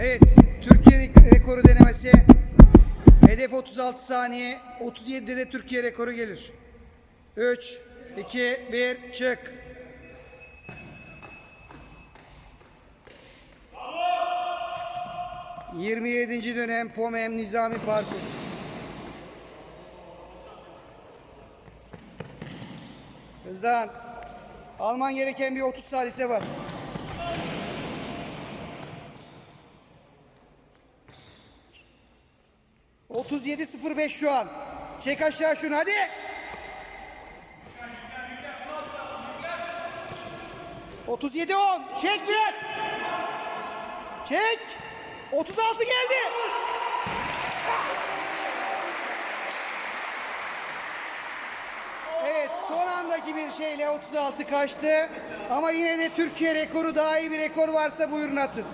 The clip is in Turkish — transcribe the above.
Evet, Türkiye rekoru denemesi. Hedef 36 saniye. 37'de de Türkiye rekoru gelir. 3, 2, 1, çık. ...27. dönem POMEM Nizami Parkur. Hızlan. Alman gereken bir 30 salise var. ...37.05 şu an. Çek aşağı şunu hadi. ...37 10. Çek biraz. Çek. 36 geldi. Evet son andaki bir şeyle 36 kaçtı. Ama yine de Türkiye rekoru daha iyi bir rekor varsa buyurun atın.